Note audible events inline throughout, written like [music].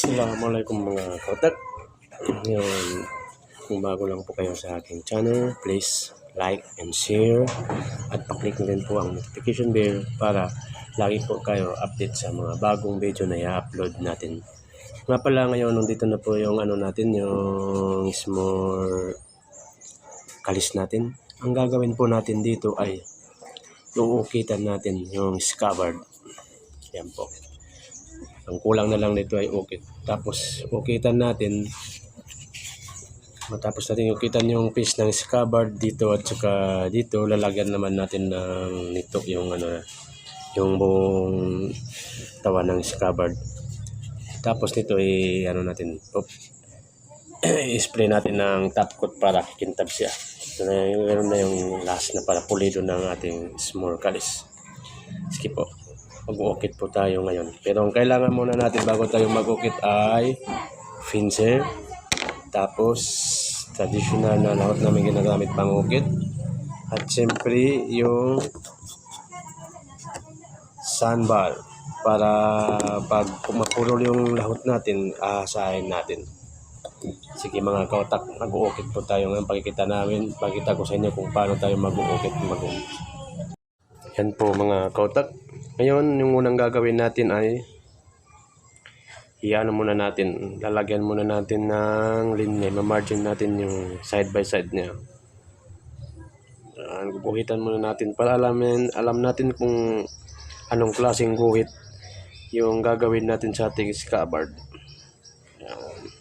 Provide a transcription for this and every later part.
Assalamualaikum mga kotak. Ngayon, kung bago lang po kayo sa aking channel, please like and share at paklik na po ang notification bell para lagi po kayo update sa mga bagong video na i-upload natin. Nga pala ngayon, nandito na po yung ano natin, yung small kalis natin. Ang gagawin po natin dito ay yung ukitan natin, yung scabbard. Yan po. Ang kulang na lang nito ay ukit. Tapos ukitan natin. Matapos natin ukitan yung piece ng scabbard dito at saka dito lalagyan naman natin ng nito yung ano yung buong tawa ng scabbard. Tapos nito ay ano natin [clears throat] i-spray natin ng top coat para kikintab siya. Ito na meron na yung last na para pulido ng ating small calis. Sige po mag-ukit po tayo ngayon. Pero ang kailangan muna natin bago tayo mag-ukit ay fincer. Tapos, traditional na lahat namin ginagamit pang ukit. At siyempre, yung sandbar para pag pumapulol yung lahot natin, aasahin natin. Sige mga kautak, mag-uukit po tayo ngayon. Pakikita namin, pakita ko sa inyo kung paano tayo mag-uukit. Mag-uukit. Yan po mga kautak. Ngayon, yung unang gagawin natin ay iano muna natin, lalagyan muna natin ng linya, ma-margin natin yung side by side niya. Uh, guhitan muna natin para alamin, alam natin kung anong klaseng guhit yung gagawin natin sa ating scabbard. Yan.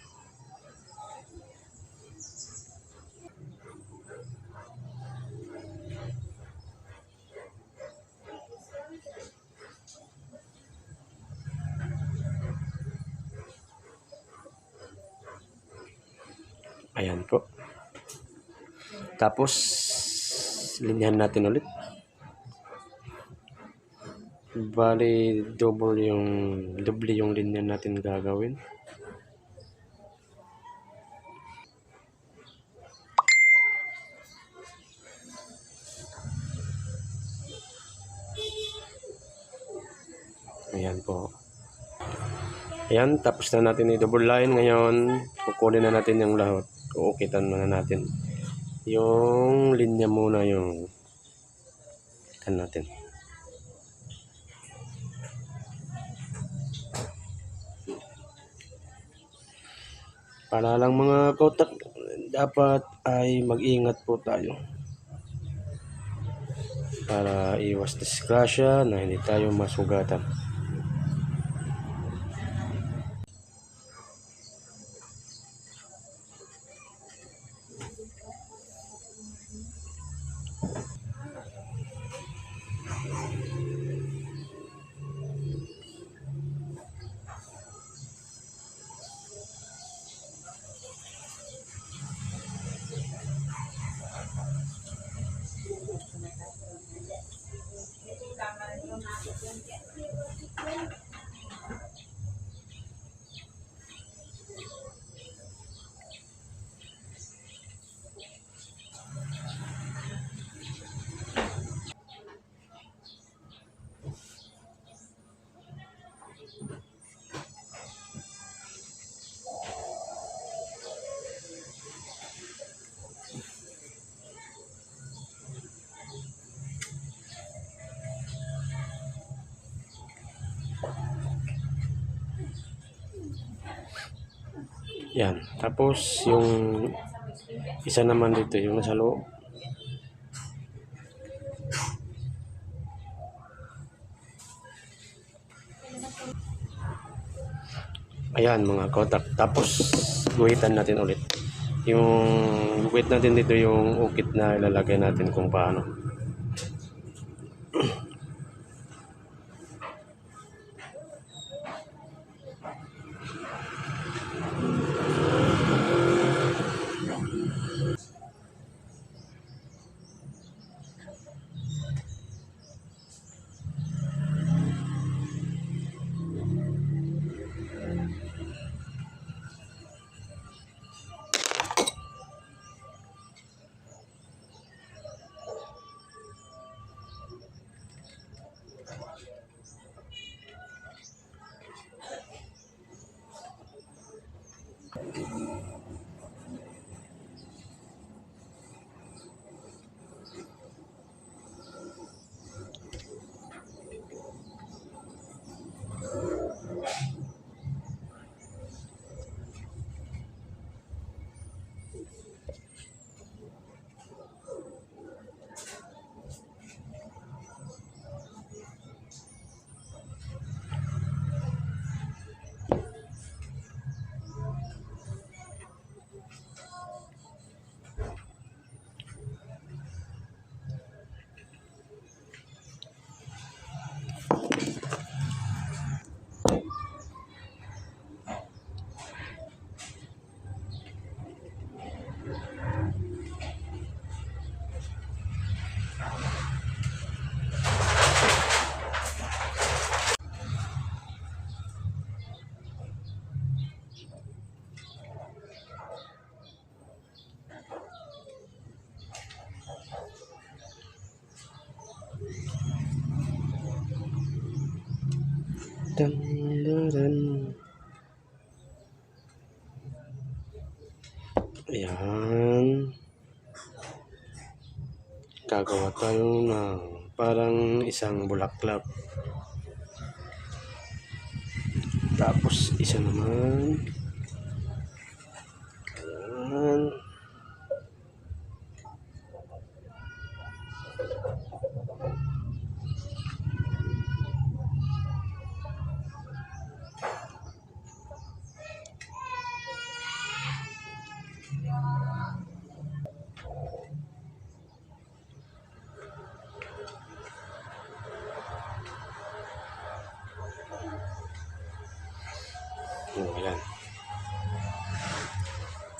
Ayan po. Tapos, linyahan natin ulit. Bali, double yung, double yung linya natin gagawin. Ayan po. Ayan, tapos na natin i-double line. Ngayon, kukunin na natin yung lahat. Uukitan muna natin. Yung linya muna yung kan natin. Para lang mga kotak, dapat ay mag-ingat po tayo. Para iwas disgrasya na hindi tayo masugatan. Yan. Tapos yung isa naman dito yung nasa loob. Ayan mga kotak. Tapos guhitan natin ulit. Yung guhit natin dito yung ukit na ilalagay natin kung paano. Dan. Ayan. Gagawa tayo ng parang isang bulaklak. Tapos isa naman.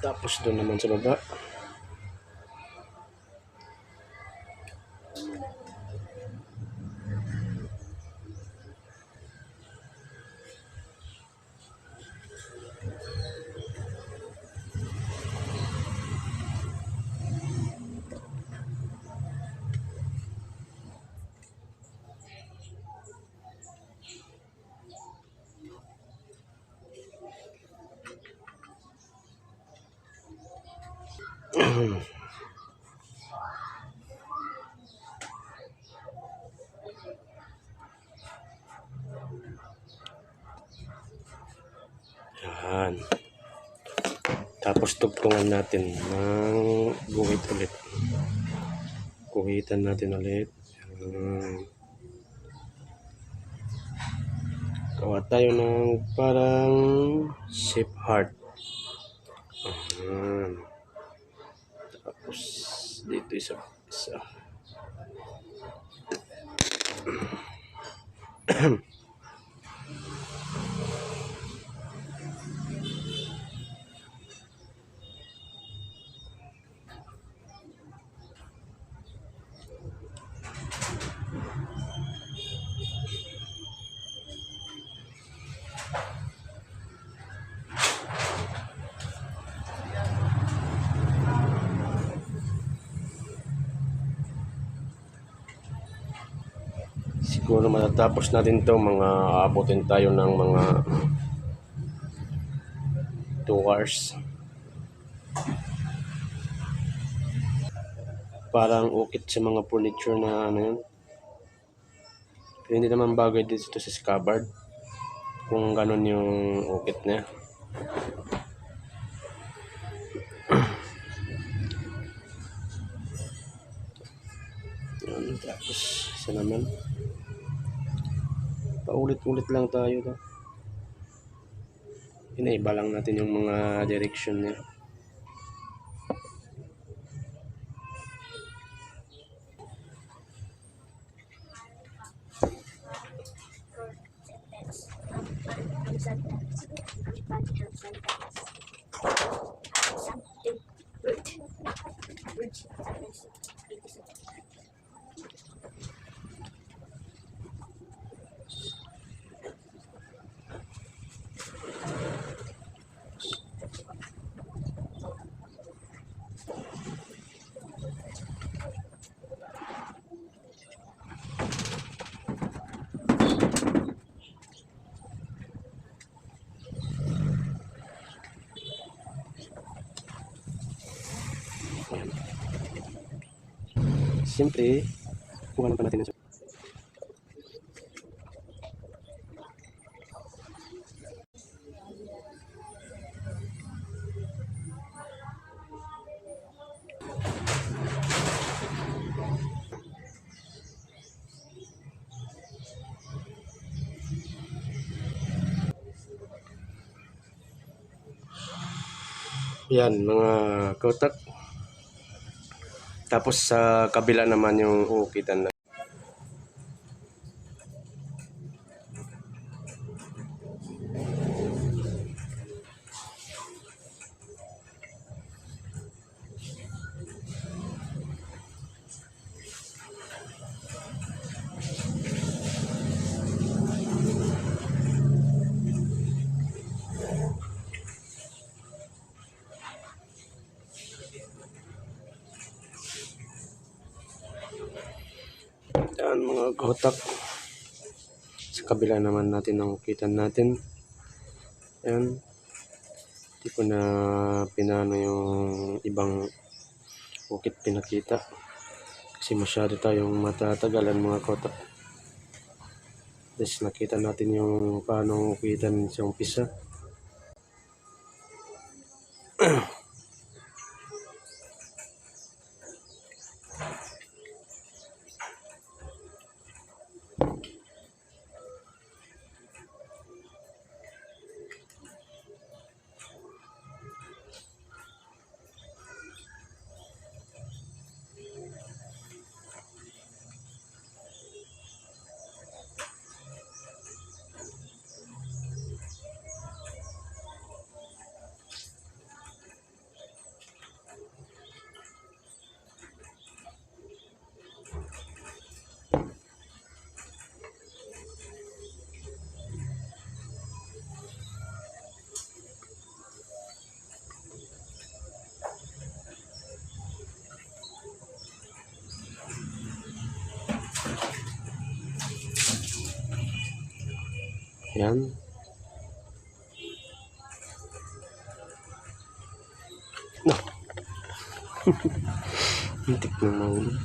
Tapos doon naman sa baba. Yan. Tapos tugtungan natin ng guhit ulit. Guhitan natin ulit. Yan. Gawa tayo ng parang shape heart. Ayan. Tapos dito isa. isa. [clears throat] [clears throat] Siguro matatapos natin to mga aabutin tayo ng mga 2 hours. Parang ukit sa mga furniture na ano yun. Pero hindi naman bagay dito sa scabbard. Kung ganun yung ukit niya. [clears throat] Yan, tapos isa naman. Paulit-ulit lang tayo. To. Inaiba lang natin yung mga direction niya. Siyempre, kuha lang pa natin ng Yan, mga kotak. Tapos sa kabila naman yung ukitan na. Yan, mga kotak. Sa kabila naman natin ang ukitan natin. Ayan. Hindi ko na pinano yung ibang ukit pinakita. Kasi masyado tayong matatagalan mga kota. Tapos nakita natin yung paano ukitan sa umpisa. Ayan. No. [laughs] Hintik na mahulog.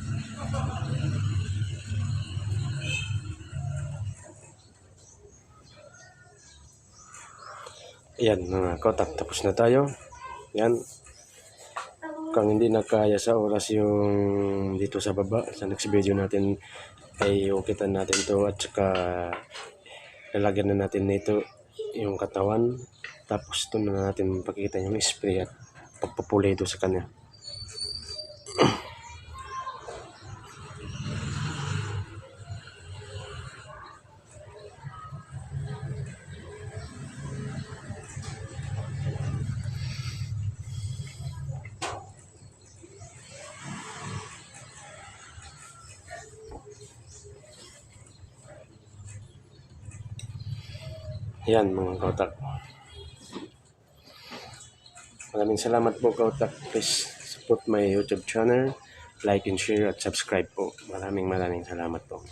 Ayan mga kotak, tapos na tayo. Ayan. Kung hindi na kaya sa oras yung dito sa baba, sa next video natin ay ukitan natin to at saka lalagyan na natin nito yung katawan. Tapos ito na natin pakita yung spray at pagpapulay ito sa kanya. Yan mga kautak. Maraming salamat po kautak. Please support my YouTube channel. Like and share at subscribe po. Maraming maraming salamat po.